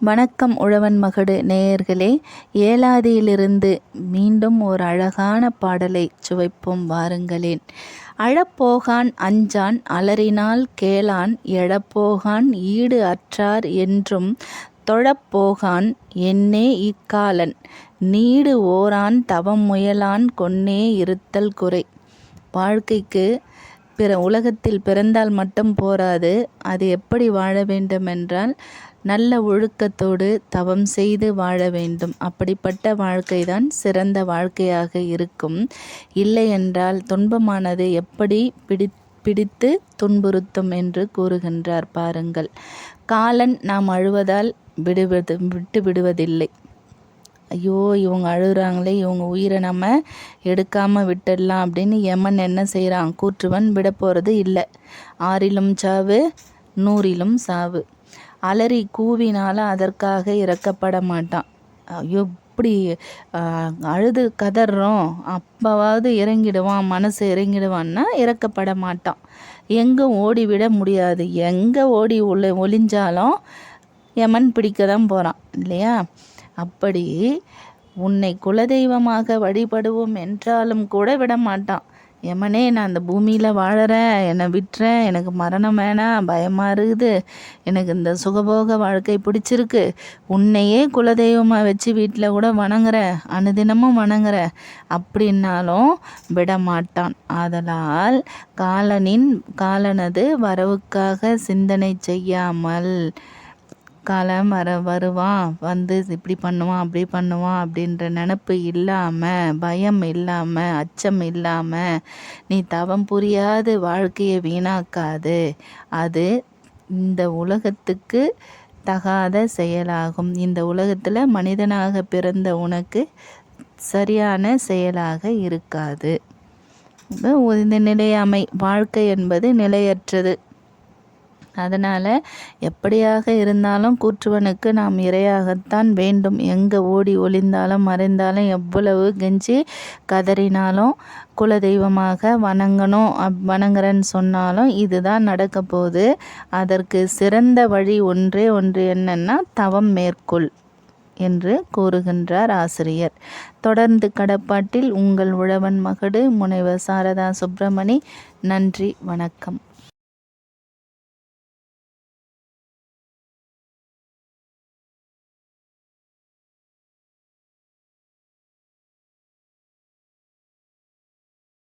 வணக்கம் உழவன் மகடு நேயர்களே ஏலாதியிலிருந்து மீண்டும் ஒரு அழகான பாடலை சுவைப்போம் வாருங்களேன். அழப்போகான் அஞ்சான் அலறினால் கேளான் எழப்போகான் ஈடு அற்றார் என்றும் தொழப்போகான் என்னே இக்காலன் நீடு ஓரான் தவம் முயலான் கொன்னே இருத்தல் குறை. வாழ்க்கைக்கு பிற உலகத்தில் பிறந்தால் மட்டும் போராது அது எப்படி வாழ வேண்டுமென்றால் நல்ல ஒழுக்கத்தோடு தவம் செய்து வாழ வேண்டும். அப்படிப்பட்ட வாழ்க்கை தான் சிறந்த வாழ்க்கையாக இருக்கும். இல்லை என்றால் துன்பமானது எப்படி பிடி பிடித்து துன்புறுத்தும் என்று கூறுகின்றார் பாருங்கள். காலன் நாம் அழுவதால் விடுவது விட்டு விடுவதில்லை. ஐயோ இவங்க அழுகுறாங்களே இவங்க உயிரை நம்ம எடுக்காமல் விட்டுடலாம் அப்படின்னு யமன் என்ன செய்கிறான் கூற்றுவன் விட போகிறது இல்லை. ஆறிலும் சாவு நூறிலும் சாவு. அலறி கூவினால அதற்காக இறக்கப்பட மாட்டான். ஐயோ இப்படி அழுது கதறோம் அப்போவாவது இறங்கிடுவான் மனசு இறங்கிடுவான்னா இறக்கப்பட மாட்டான். எங்கே ஓடிவிட முடியாது. எங்கே ஓடி ஒளி ஒளிஞ்சாலும் யமன் பிடிக்க தான் போகிறான் இல்லையா? அப்படி உன்னை குலதெய்வமாக வழிபடுவோம் என்றாலும் கூட விட மாட்டான். எமனே நான் அந்த பூமியில் வாழறேன் என்னை விட்டுறேன் எனக்கு மரணம் வேணாம் பயமாக இருக்குது. எனக்கு இந்த சுகபோக வாழ்க்கை பிடிச்சிருக்கு. உன்னையே குலதெய்வமாக வச்சு வீட்டில் கூட வணங்குறேன் அனுதினமும் வணங்குறேன் அப்படின்னாலும் விட மாட்டான். ஆதலால் காலனின் காலனது வரவுக்காக சிந்தனை செய்யாமல் காலம் வர வருவான் வந்து இப்படி பண்ணுவான் அப்படி பண்ணுவான் அப்படின்ற நினப்பு இல்லாமல் பயம் இல்லாமல் அச்சம் இல்லாமல் நீ தவம் புரியாது வாழ்க்கையை வீணாக்காது. அது இந்த உலகத்துக்கு தகாத செயலாகும். இந்த உலகத்தில் மனிதனாக பிறந்த உனக்கு சரியான செயலாக இருக்காது. இந்த நிலையாமை வாழ்க்கை என்பது நிலையற்றது. அதனால் எப்படியாக இருந்தாலும் கூற்றுவனுக்கு நாம் இரையாகத்தான் வேண்டும். எங்கே ஓடி ஒளிந்தாலும் மறைந்தாலும் எவ்வளவு கெஞ்சி கதறினாலும் குலதெய்வமாக வணங்கணும் அப் வணங்குறேன்னு சொன்னாலும் இதுதான் நடக்க போகுது. அதற்கு சிறந்த வழி ஒன்றே ஒன்று என்னன்னா தவம் மேற்கொள் என்று கூறுகின்றார் ஆசிரியர். தொடர்ந்து கடப்பாட்டில் உங்கள் உழவன் மகடு முனைவர் சாரதா சுப்பிரமணி நன்றி வணக்கம்.